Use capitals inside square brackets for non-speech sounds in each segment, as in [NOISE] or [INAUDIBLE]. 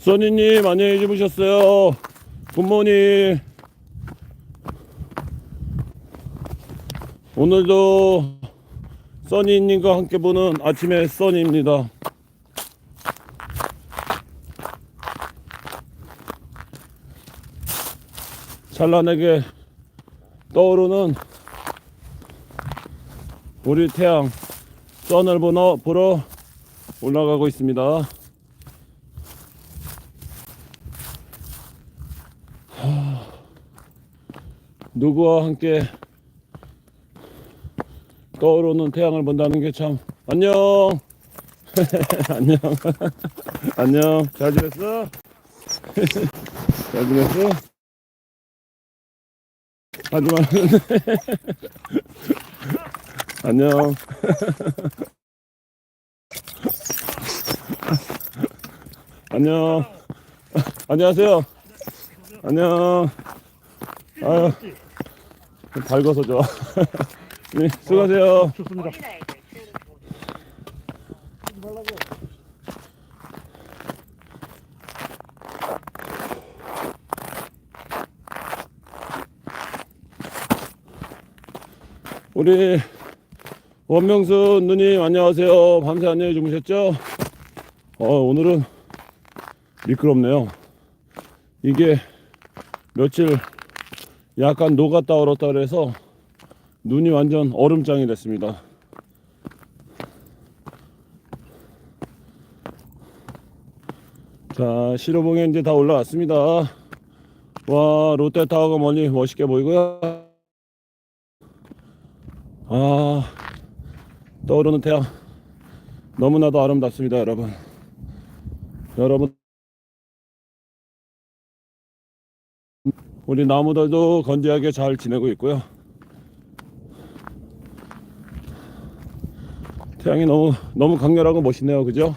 써니님 안녕히 주무셨어요. 굿모닝. 오늘도 써니님과 함께 보는 아침의 써니입니다. 찬란하게 떠오르는 우리 태양 선을 보러, 올라가고 있습니다. 누구와 함께 떠오르는 태양을 본다는 게 참 안녕! [LAUGHS] 안녕. [LAUGHS] 안녕. 잘 지냈어? [LAUGHS] 잘 지냈어? 하지만 안녕. 안녕. 안녕하세요. 안녕. 아유 밝아서 좋아 네 [LAUGHS] 수고하세요 좋습니다. 우리 원명수 누님 안녕하세요. 밤새 안녕히 주무셨죠? 어, 오늘은 미끄럽네요. 이게 며칠 약간 녹았다 얼었다 그래서 눈이 완전 얼음장이 됐습니다. 자, 시로봉에 이제 다 올라왔습니다. 와, 롯데타워가 멀리 멋있게 보이고요. 아 떠오르는 태양 너무나도 아름답습니다 여러분 여러분 우리 나무들도 건재하게 잘 지내고 있고요 태양이 너무 너무 강렬하고 멋있네요 그죠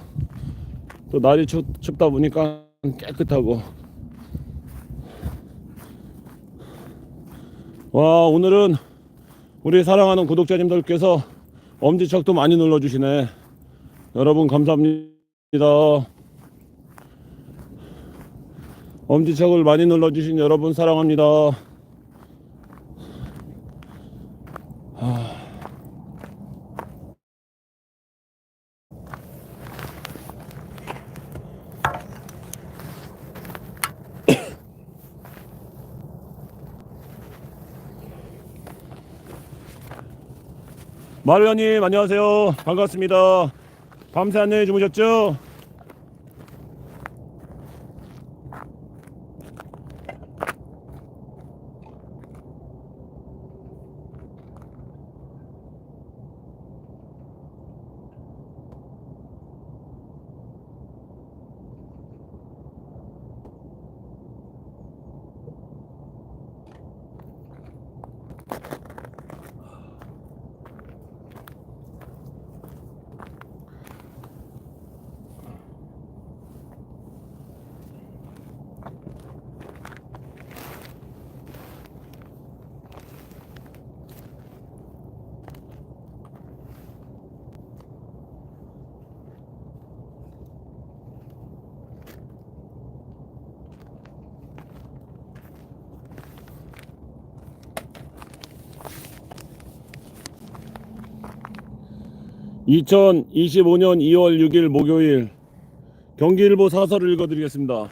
또 날이 춥, 춥다 보니까 깨끗하고 와 오늘은 우리 사랑하는 구독자님들께서 엄지척도 많이 눌러주시네. 여러분 감사합니다. 엄지척을 많이 눌러주신 여러분 사랑합니다. [LAUGHS] 하... 마루현님 안녕하세요. 반갑습니다. 밤새 안녕히 주무셨죠? (2025년 2월 6일) 목요일 경기일보 사설을 읽어드리겠습니다.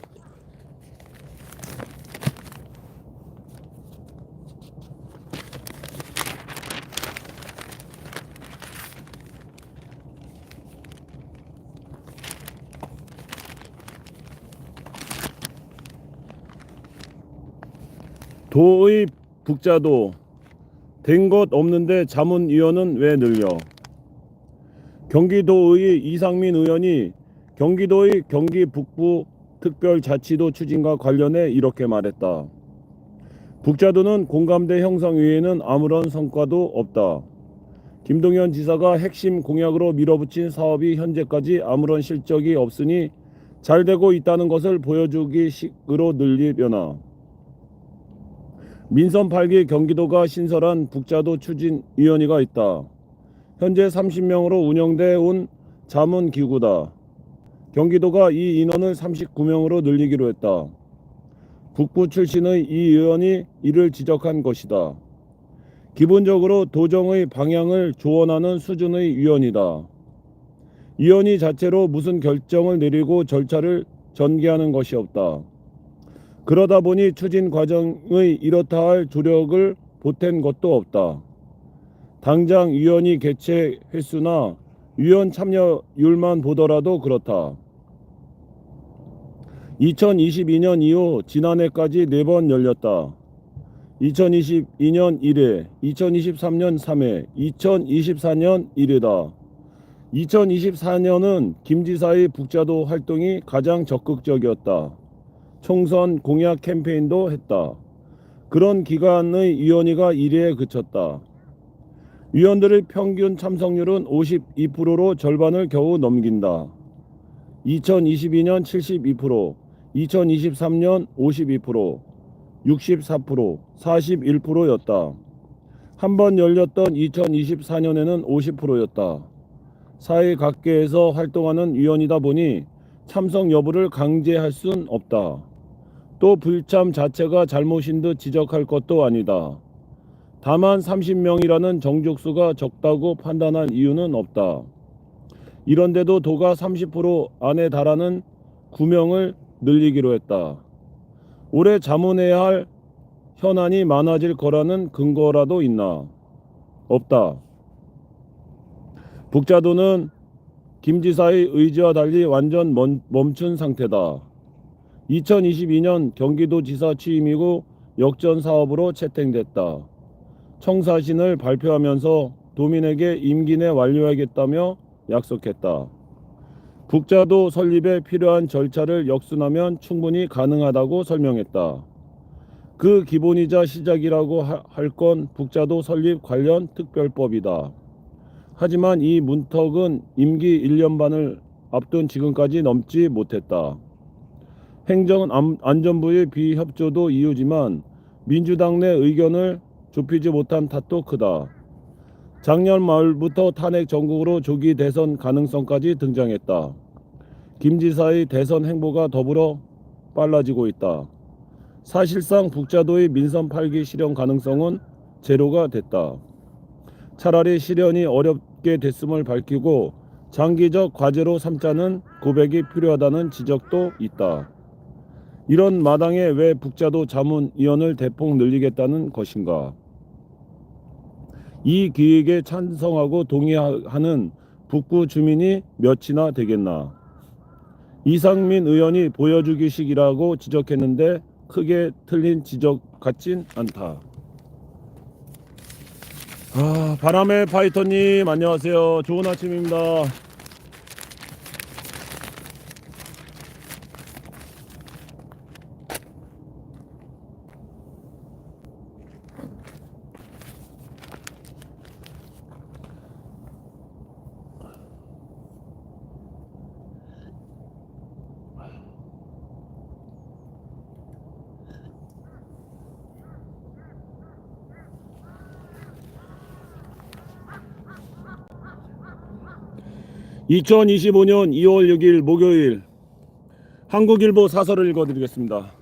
도의 북자도 된 것 없는데 자문위원은 왜 늘려? 경기도의 이상민 의원이 경기도의 경기 북부 특별자치도 추진과 관련해 이렇게 말했다. 북자도는 공감대 형성 외에는 아무런 성과도 없다. 김동연 지사가 핵심 공약으로 밀어붙인 사업이 현재까지 아무런 실적이 없으니 잘 되고 있다는 것을 보여주기 식으로 늘리려나. 민선 8기 경기도가 신설한 북자도 추진위원회가 있다. 현재 30명으로 운영돼 온 자문 기구다. 경기도가 이 인원을 39명으로 늘리기로 했다. 북부 출신의 이 의원이 이를 지적한 것이다. 기본적으로 도정의 방향을 조언하는 수준의 위원이다. 위원이 자체로 무슨 결정을 내리고 절차를 전개하는 것이 없다. 그러다 보니 추진 과정의 이렇다 할 조력을 보탠 것도 없다. 당장 위원이 개최 횟수나 위원 참여율만 보더라도 그렇다. 2022년 이후 지난해까지 4번 열렸다. 2022년 1회, 2023년 3회, 2024년 1회다. 2024년은 김 지사의 북자도 활동이 가장 적극적이었다. 총선 공약 캠페인도 했다. 그런 기간의 위원회가 1회에 그쳤다. 위원들의 평균 참석률은 52%로 절반을 겨우 넘긴다. 2022년 72%, 2023년 52%, 64%, 41%였다. 한 번 열렸던 2024년에는 50%였다. 사회 각계에서 활동하는 위원이다 보니 참석 여부를 강제할 순 없다. 또 불참 자체가 잘못인 듯 지적할 것도 아니다. 다만 30명이라는 정족수가 적다고 판단할 이유는 없다. 이런데도 도가 30% 안에 달하는 9명을 늘리기로 했다. 올해 자문해야 할 현안이 많아질 거라는 근거라도 있나? 없다. 북자도는 김 지사의 의지와 달리 완전 멈- 멈춘 상태다. 2022년 경기도지사 취임 이후 역전 사업으로 채택됐다. 청사신을 발표하면서 도민에게 임기 내 완료하겠다며 약속했다. 북자도 설립에 필요한 절차를 역순하면 충분히 가능하다고 설명했다. 그 기본이자 시작이라고 할 건 북자도 설립 관련 특별법이다. 하지만 이 문턱은 임기 1년 반을 앞둔 지금까지 넘지 못했다. 행정안전부의 비협조도 이유지만 민주당 내 의견을 좁히지 못한 탓도 크다. 작년 말부터 탄핵 전국으로 조기 대선 가능성까지 등장했다. 김 지사의 대선 행보가 더불어 빨라지고 있다. 사실상 북자도의 민선 8기 실현 가능성은 제로가 됐다. 차라리 실현이 어렵게 됐음을 밝히고 장기적 과제로 삼자는 고백이 필요하다는 지적도 있다. 이런 마당에 왜 북자도 자문위원을 대폭 늘리겠다는 것인가? 이 기획에 찬성하고 동의하는 북구 주민이 몇이나 되겠나? 이상민 의원이 보여주기식이라고 지적했는데 크게 틀린 지적 같진 않다. 아, 바람의 파이터님 안녕하세요. 좋은 아침입니다. (2025년 2월 6일) 목요일 한국일보 사설을 읽어드리겠습니다.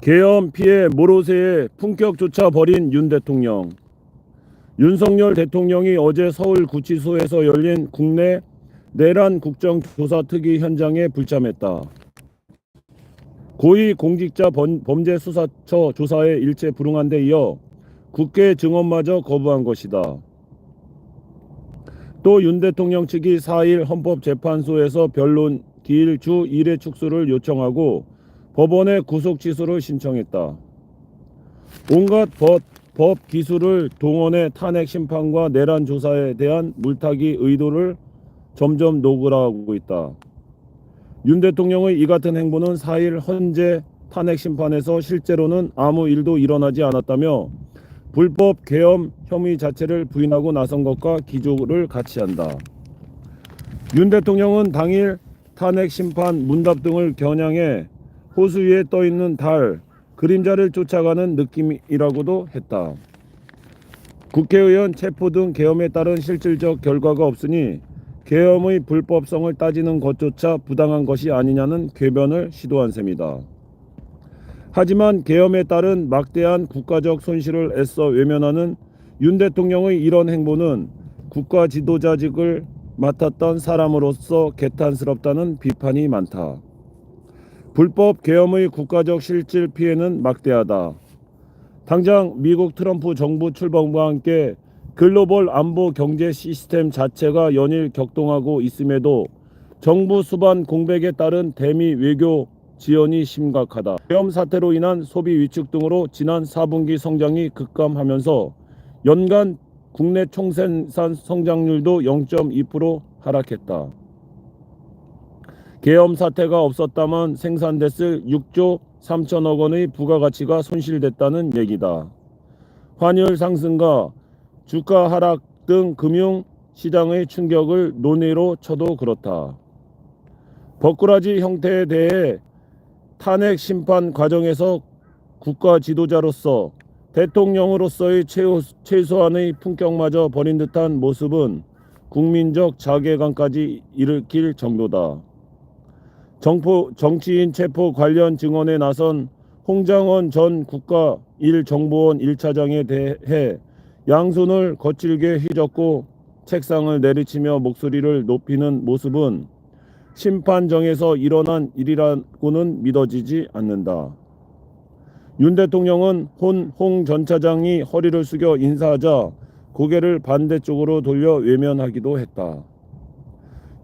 계엄 피해 모로세에 품격조차 버린 윤 대통령. 윤석열 대통령이 어제 서울 구치소에서 열린 국내 내란 국정조사 특위 현장에 불참했다. 고위공직자 범- 범죄수사처 조사에 일체 불응한 데 이어 국회 증언마저 거부한 것이다. 또 윤 대통령 측이 4일 헌법재판소에서 변론 기일 주 1회 축소를 요청하고 법원에 구속 취소를 신청했다. 온갖 법, 법 기술을 동원해 탄핵 심판과 내란 조사에 대한 물타기 의도를 점점 노골화하고 있다. 윤 대통령의 이 같은 행보는 4일 헌재 탄핵 심판에서 실제로는 아무 일도 일어나지 않았다며 불법 계엄 혐의 자체를 부인하고 나선 것과 기조를 같이 한다. 윤 대통령은 당일 탄핵 심판 문답 등을 겨냥해 호수 위에 떠 있는 달 그림자를 쫓아가는 느낌이라고도 했다. 국회의원 체포 등 계엄에 따른 실질적 결과가 없으니 계엄의 불법성을 따지는 것조차 부당한 것이 아니냐는 궤변을 시도한 셈이다. 하지만 계엄에 따른 막대한 국가적 손실을 애써 외면하는 윤 대통령의 이런 행보는 국가 지도자직을 맡았던 사람으로서 개탄스럽다는 비판이 많다. 불법 계엄의 국가적 실질 피해는 막대하다. 당장 미국 트럼프 정부 출범과 함께 글로벌 안보 경제 시스템 자체가 연일 격동하고 있음에도 정부 수반 공백에 따른 대미 외교 지연이 심각하다. 계엄 사태로 인한 소비 위축 등으로 지난 4분기 성장이 급감하면서 연간 국내 총생산 성장률도 0.2% 하락했다. 계엄 사태가 없었다면 생산됐을 6조 3천억 원의 부가가치가 손실됐다는 얘기다. 환율 상승과 주가 하락 등 금융 시장의 충격을 논의로 쳐도 그렇다. 버꾸라지 형태에 대해 탄핵 심판 과정에서 국가 지도자로서 대통령으로서의 최소, 최소한의 품격마저 버린 듯한 모습은 국민적 자괴감까지 일으킬 정도다. 정포, 정치인 체포 관련 증언에 나선 홍장원 전 국가 1정보원 1차장에 대해 양손을 거칠게 휘젓고 책상을 내리치며 목소리를 높이는 모습은 심판정에서 일어난 일이라고는 믿어지지 않는다. 윤 대통령은 혼, 홍전 차장이 허리를 숙여 인사하자 고개를 반대쪽으로 돌려 외면하기도 했다.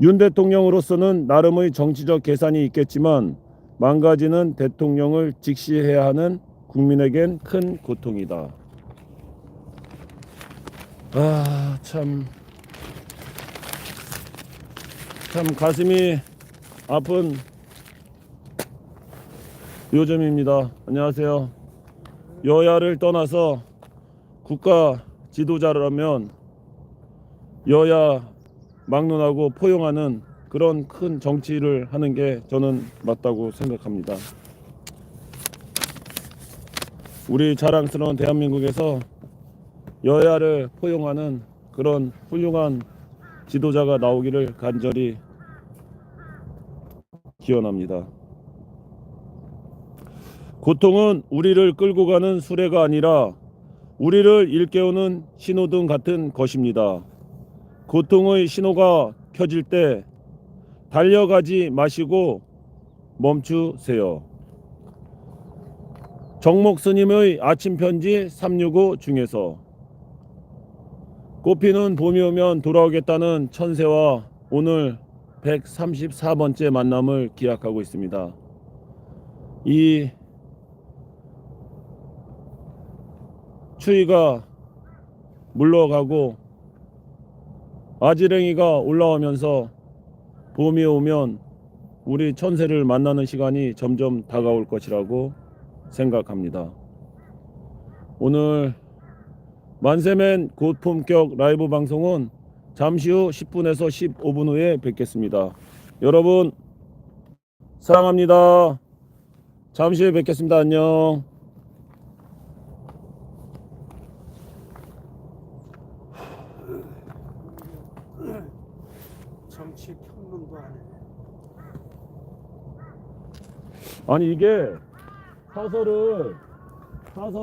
윤 대통령으로서는 나름의 정치적 계산이 있겠지만 망가지는 대통령을 직시해야 하는 국민에겐 큰 고통이다. 아, 참. 참 가슴이 아픈 요즘입니다. 안녕하세요. 여야를 떠나서 국가 지도자라면 여야 막론하고 포용하는 그런 큰 정치를 하는 게 저는 맞다고 생각합니다. 우리 자랑스러운 대한민국에서 여야를 포용하는 그런 훌륭한 지도자가 나오기를 간절히 기원합니다. 고통은 우리를 끌고 가는 수레가 아니라 우리를 일깨우는 신호등 같은 것입니다. 고통의 신호가 켜질 때 달려가지 마시고 멈추세요. 정목 스님의 아침 편지 365 중에서 꽃피는 봄이 오면 돌아오겠다는 천세와 오늘 134번째 만남을 기약하고 있습니다. 이 추위가 물러가고 아지랭이가 올라오면서 봄이 오면 우리 천세를 만나는 시간이 점점 다가올 것이라고 생각합니다. 오늘 만세맨 고품격 라이브 방송은 잠시 후 10분에서 15분 후에 뵙겠습니다. 여러분 사랑합니다. 잠시 후에 뵙겠습니다. 안녕. 정치 평론도 안 해. 아니 이게 사설을 사설